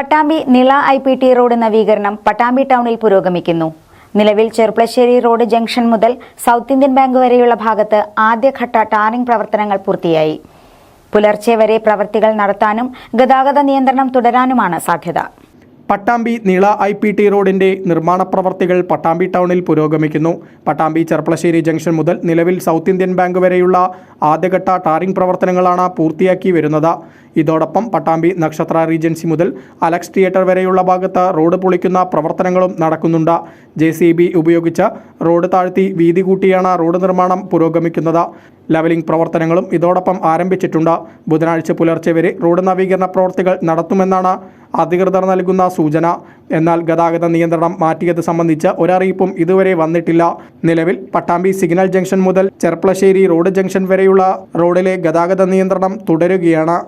Pattambi Nila I P T road നവീകരണം പട്ടാമ്പി ടൗണിൽ പുരോഗമിക്കുന്നു. നിലവിൽ ചെറുപ്പശ്ശേരി റോഡ് ജംഗ്ഷൻ മുതൽ സൗത്ത് ഇന്ത്യൻ ബാങ്ക് വരെയുള്ള ഭാഗത്ത് ആദ്യഘട്ട ടാറിംഗ് പ്രവർത്തനങ്ങൾ പൂർത്തിയായി. പുലർച്ചെ വരെ പ്രവൃത്തികൾ നടത്താനും ഗതാഗത നിയന്ത്രണം തുടരാനുമാണ് സാധ്യത. പട്ടാമ്പി നീള ഐ പി ടി റോഡിന്റെ നിർമ്മാണ പ്രവർത്തികൾ പട്ടാമ്പി ടൗണിൽ പുരോഗമിക്കുന്നു. പട്ടാമ്പി ചെർപ്പളശ്ശേരി ജംഗ്ഷൻ മുതൽ നിലവിൽ സൗത്ത് ഇന്ത്യൻ ബാങ്ക് വരെയുള്ള ആദ്യഘട്ട ടാറിംഗ് പ്രവർത്തനങ്ങളാണ് പൂർത്തിയാക്കി വരുന്നത്. ഇതോടൊപ്പം പട്ടാമ്പി നക്ഷത്ര റീജൻസി മുതൽ അലക്സ് തിയേറ്റർ വരെയുള്ള ഭാഗത്ത് റോഡ് പൊളിക്കുന്ന പ്രവർത്തനങ്ങളും നടക്കുന്നുണ്ട്. ജെ ഉപയോഗിച്ച് റോഡ് താഴ്ത്തി വീതി കൂട്ടിയാണ് റോഡ് നിർമ്മാണം പുരോഗമിക്കുന്നത്. ലെവലിംഗ് പ്രവർത്തനങ്ങളും ഇതോടൊപ്പം ആരംഭിച്ചിട്ടുണ്ട്. ബുധനാഴ്ച പുലർച്ചെ വരെ റോഡ് നവീകരണ പ്രവർത്തികൾ നടത്തുമെന്നാണ് അധികൃതർ നൽകുന്ന സൂചന. എന്നാൽ ഗതാഗത നിയന്ത്രണം മാറ്റിയത് സംബന്ധിച്ച് ഒരറിയിപ്പും ഇതുവരെ വന്നിട്ടില്ല. നിലവിൽ പട്ടാമ്പി സിഗ്നൽ ജംഗ്ഷൻ മുതൽ ചെർപ്പളശ്ശേരി റോഡ് ജംഗ്ഷൻ വരെയുള്ള റോഡിലെ ഗതാഗത നിയന്ത്രണം തുടരുകയാണ്.